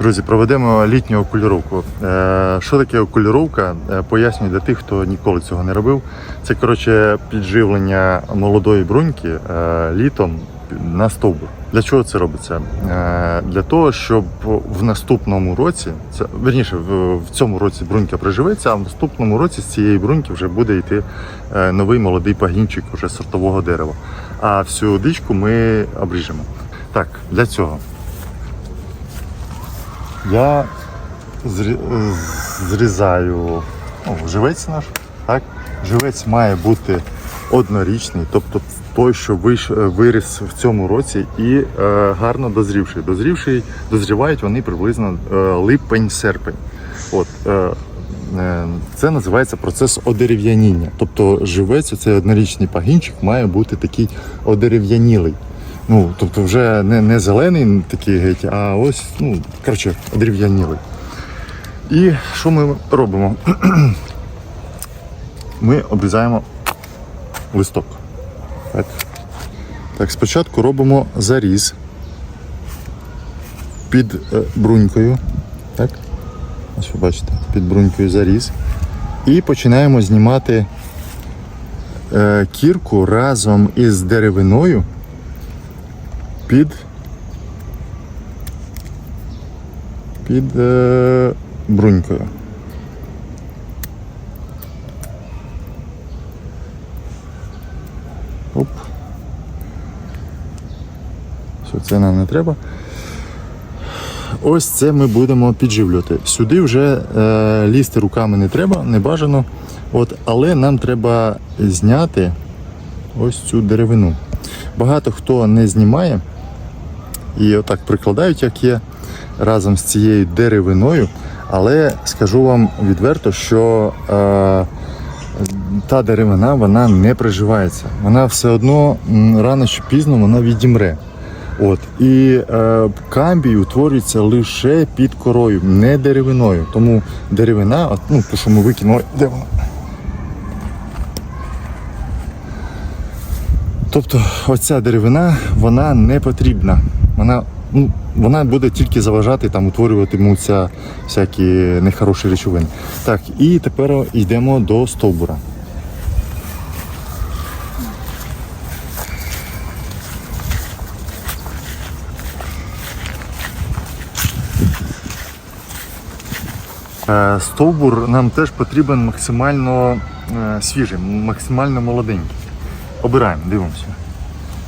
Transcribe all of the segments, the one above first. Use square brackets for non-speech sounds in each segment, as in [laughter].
Друзі, проведемо літню окуліровку. Е, Що таке окуліровка? Е, Пояснюю для тих, хто ніколи цього не робив. Це коротше підживлення молодої бруньки е, літом на стовбур. Для чого це робиться? Для того, щоб в наступному році, це верніше, в, цьому році брунька приживеться, а в наступному році з цієї бруньки вже буде йти новий молодий пагінчик уже сортового дерева. А всю дичку ми обріжемо. Так, для цього я зрізаю ну, живець наш. Так? Живець має бути однорічний, тобто той, що виріс в цьому році і е, гарно дозрівший. Дозрівший, дозрівають вони приблизно е, липень-серпень. От, е, е, це називається процес одерев'яніння. Тобто живець, цей однорічний пагінчик, має бути такий одерев'янілий. Ну, тобто вже не, не зелений такий геть, а ось, ну, коротше, одерев'янілий. І що ми робимо? [clears throat] Ми обрізаємо листок. Так. так, спочатку робимо заріз під е, брунькою. Так? Ось ви бачите, під брунькою заріз. І починаємо знімати е, кірку разом із деревиною під, під е, брунькою. Оп. Все, це нам не треба. Ось це ми будемо підживлювати. Сюди вже е, лізти руками не треба, не бажано. От, але нам треба зняти ось цю деревину. Багато хто не знімає і отак прикладають, як є, разом з цією деревиною. Але скажу вам відверто, що е, та деревина вона не приживається. Вона все одно рано чи пізно вона відімре. От. І е, камбій утворюється лише під корою, не деревиною. Тому деревина, ну, то, що ми викинули, де вона? Тобто оця деревина вона не потрібна. Вона, ну, вона буде тільки заважати, там утворюватимуться всякі нехороші речовини. Так, і тепер йдемо до стовбура. Е, Стовбур нам теж потрібен максимально е, свіжий, максимально молоденький. Обираємо, дивимося.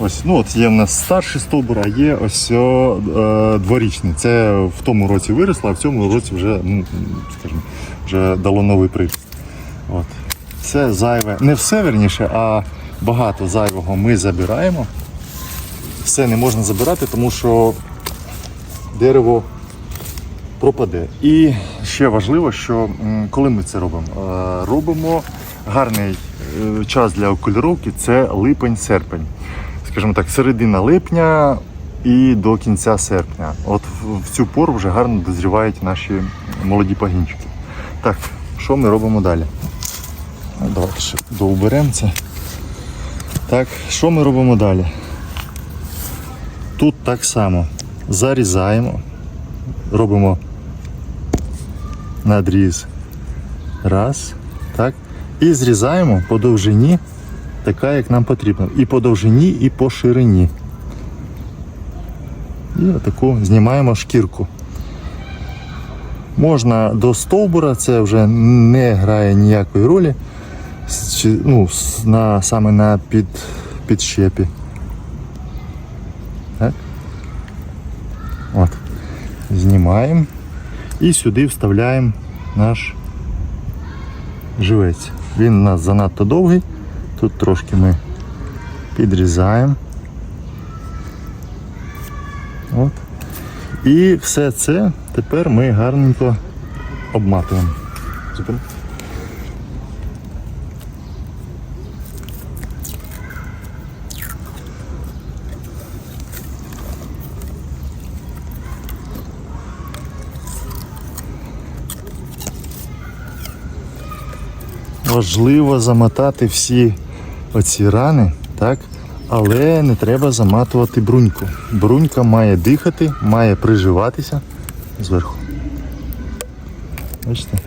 Ось, ну от є в нас старший стовбур, а є ось е, дворічний. Це в тому році виросло, а в цьому році вже, ну, скажімо, вже дало новий приз. От. Це зайве. Не все верніше, а багато зайвого ми забираємо. Все не можна забирати, тому що дерево пропаде. І ще важливо, що коли ми це робимо, Е, робимо гарний е, час для окуліровки це липень-серпень. Скажімо так, середина липня і до кінця серпня. От в- цю пору вже гарно дозрівають наші молоді пагінчики. Так, що ми робимо далі? Давайте ще доуберемо це. Так, що ми робимо далі? Тут так само зарізаємо, робимо надріз. Раз. Так. І зрізаємо по довжині, така, як нам потрібно. І по довжині, і по ширині. І отаку знімаємо шкірку. Можна до стовбура, це вже не грає ніякої ролі. Ну, на, саме на під, підщепі. Так. От. Знімаємо. І сюди вставляємо наш живець. Він у нас занадто довгий. Тут трошки ми підрізаємо. От. І все це тепер ми гарненько обматуємо. Супер. Важливо замотати всі оці рани, так? але не треба заматувати бруньку. Брунька має дихати, має приживатися. зверху. Бачите?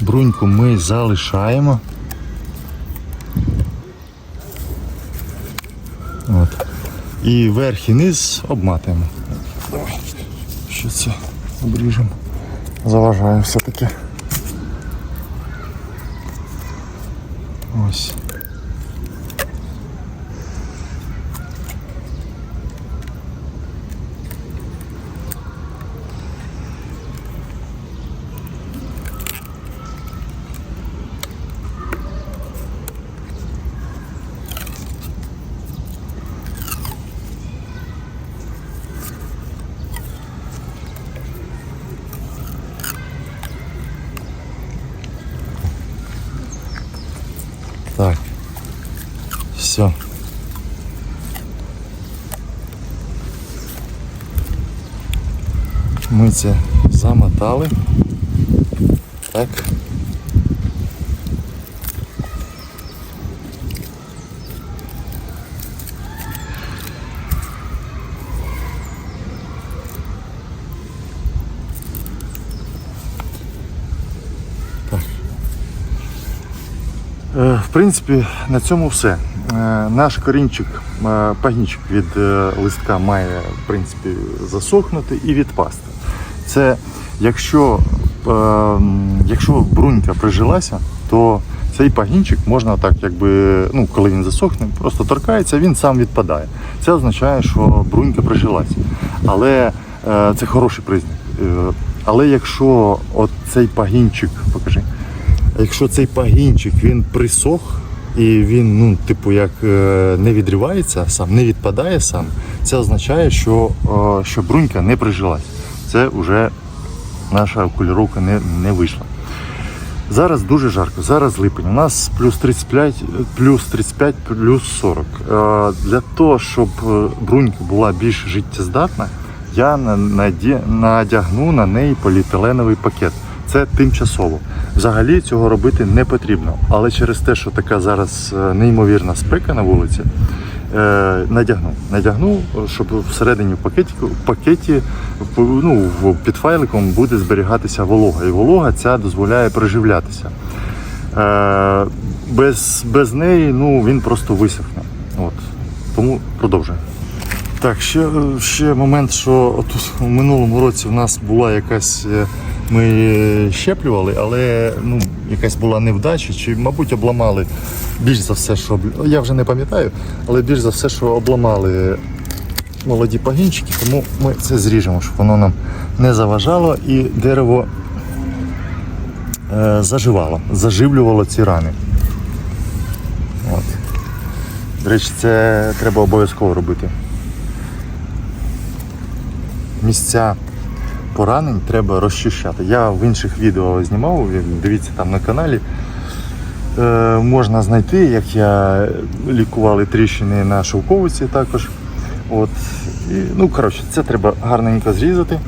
Бруньку ми залишаємо. От. І верх і низ обматуємо. Давай. Що це обріжемо. Заважаю все-таки. Ось. Так. Все. Ми це замотали. Так. Принципі, на цьому все. Е, Наш корінчик, е, пагінчик від е, листка має в принципі засохнути і відпасти. Це якщо, якщо брунька прижилася, то цей пагінчик можна так, якби, ну, коли він засохне, просто торкається, він сам відпадає. Це означає, що брунька прижилася. Але це хороший признак. Але якщо от цей пагінчик, покажи. А Якщо цей пагінчик він присох і він, ну, типу, як е, не відривається сам, не відпадає сам, це означає, що, е, що брунька не прижилась. Це вже наша окуліровка не, не вийшла. Зараз дуже жарко, зараз липень. У нас плюс 35, плюс 35, плюс 40. Е, Для того, щоб брунька була більш життєздатна, я надягну на неї поліетиленовий пакет. Це тимчасово. Взагалі цього робити не потрібно. Але через те, що така зараз е, неймовірна спека на вулиці, е, надягну. Надягну, щоб всередині пакеті, пакеті в- ну, під файликом буде зберігатися волога. І волога ця дозволяє приживлятися. Е, без, без неї ну, він просто висохне. От. Тому продовжуємо. Так, ще, ще момент, що от у минулому році в нас була якась. Е, Ми щеплювали, але ну, якась була невдача, чи, мабуть, обламали більш за все, що я вже не пам'ятаю, але більш за все, що обламали молоді пагінчики, тому ми це зріжемо, щоб воно нам не заважало і дерево е, заживало, заживлювало ці рани. От. До речі, це треба обов'язково робити. Місця поранень треба розчищати. Я в інших відео знімав, дивіться там на каналі. Е, можна знайти, як я лікували тріщини на шовковиці також. От. І, ну, коротше, це треба гарненько зрізати.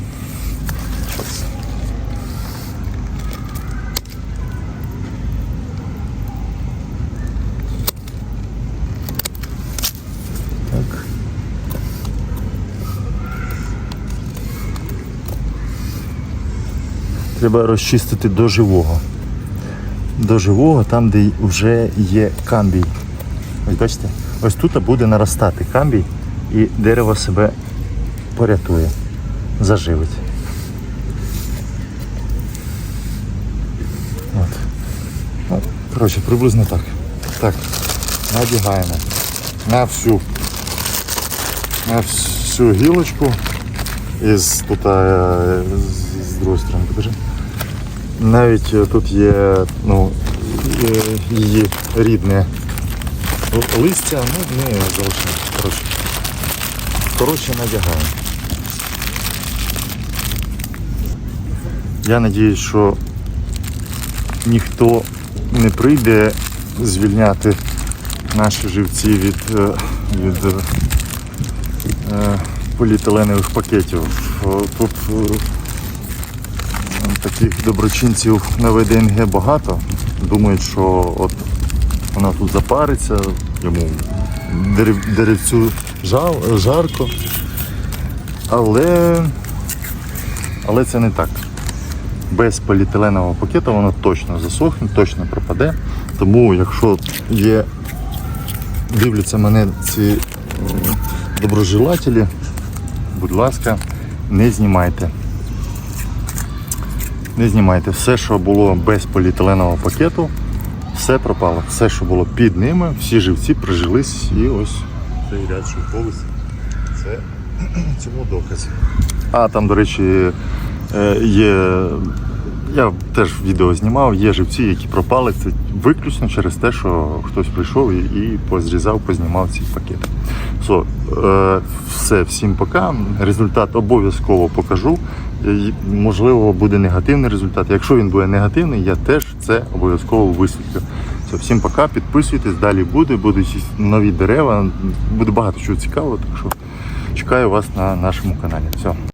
Треба розчистити до живого. До живого, там, де вже є камбій. Ось бачите? Ось тут буде наростати камбій і дерево себе порятує, заживить. От. Ну, коротше, приблизно так. Так, надягаємо на всю, на всю гілочку із тут е, з, з другої сторони. Навіть е, тут є ну, е, її рідне листя, ну не залишаємо. Коротше, коротше надягаємо. Я надіюсь, що ніхто не прийде звільняти наші живці від, е, від поліетиленових пакетів. Тут таких доброчинців на ВДНГ багато. Думають, що от вона тут запариться, йому дерев- деревцю жарко. Але, але це не так. Без поліетиленового пакету воно точно засохне, точно пропаде. Тому якщо є, дивляться мене ці доброжелателі, будь ласка, не знімайте. Не знімайте все, що було без поліетиленового пакету, все пропало. Все, що було під ними, всі живці прижились і ось цей ряд шовковиць. Це [clears throat] цьому доказ. А там, до речі, е, є. Я теж відео знімав, є живці, які пропали. Це виключно через те, що хтось прийшов і, і позрізав, познімав ці пакети. So, е, все, всім пока. Результат обов'язково покажу. І, Можливо, буде негативний результат. Якщо він буде негативний, я теж це обов'язково висвітлю. Все, всім пока, підписуйтесь, далі буде, будуть нові дерева, буде багато чого цікавого, так що чекаю вас на нашому каналі. Все.